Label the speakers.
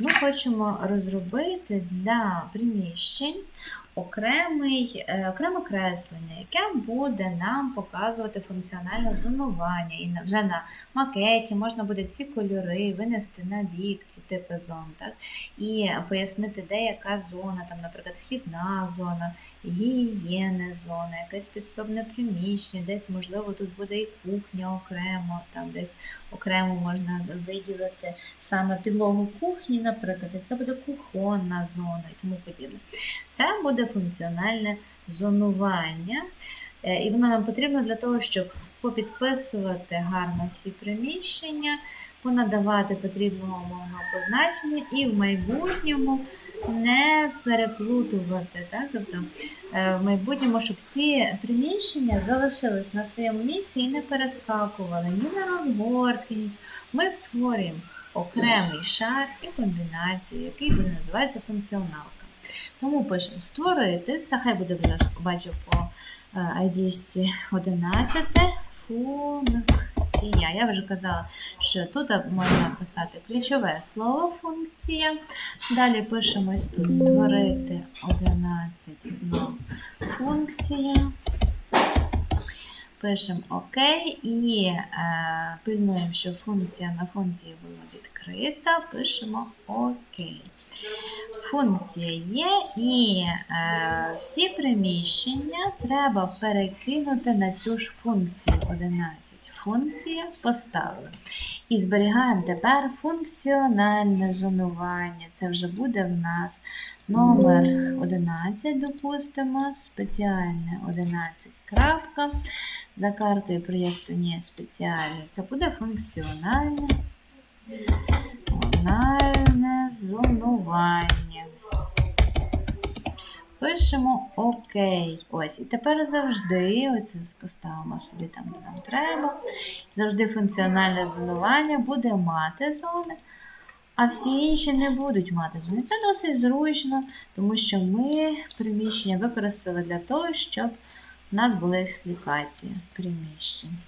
Speaker 1: ми хочемо розробити для приміщень окремий, е, окреме креслення, яке буде нам показувати функціональне зонування. І вже на макеті можна буде ці кольори винести на бік, ці типи зон, так? і пояснити, де яка зона, там, наприклад, вхідна зона, гігієни зона, якесь підсобне приміщення, десь, можливо, тут буде і кухня окремо, там десь окремо можна виділити саме підлогу кухні, наприклад, це буде кухонна зона і тому подібне. Це буде функціональне зонування, Е, і воно нам потрібно для того, щоб попідписувати гарно всі приміщення, понадавати потрібного умовного позначення і в майбутньому не переплутувати. Так? Тобто е, в майбутньому, щоб ці приміщення залишились на своєму місці і не перескакували ні на розгортки, ні. Ми створюємо окремий шар і комбінацію, який буде називатися функціоналка. Тому пишемо створити, це хай буде вже по е, ID 11 функція. Я вже казала, що тут можна писати ключове слово функція. Далі пишемо тут створити 11 знову функція. Пишемо ОК і е, пильнуємо, щоб функція на функції була відкрита. Пишемо ОК. Функція є, і е, всі приміщення треба перекинути на цю ж функцію 11. Функція поставили. І зберігаємо тепер функціональне зонування. Це вже буде в нас номер 11, допустимо, спеціальне 11 крапка. За картою проєкту не спеціальне. Це буде функціональне зонування. Пишемо ОК. Ось. І тепер завжди, оце поставимо собі там, де нам треба. Завжди функціональне зонування буде мати зони, а всі інші не будуть мати зони. Це досить зручно, тому що ми приміщення використали для того, щоб у нас була експлікація приміщень.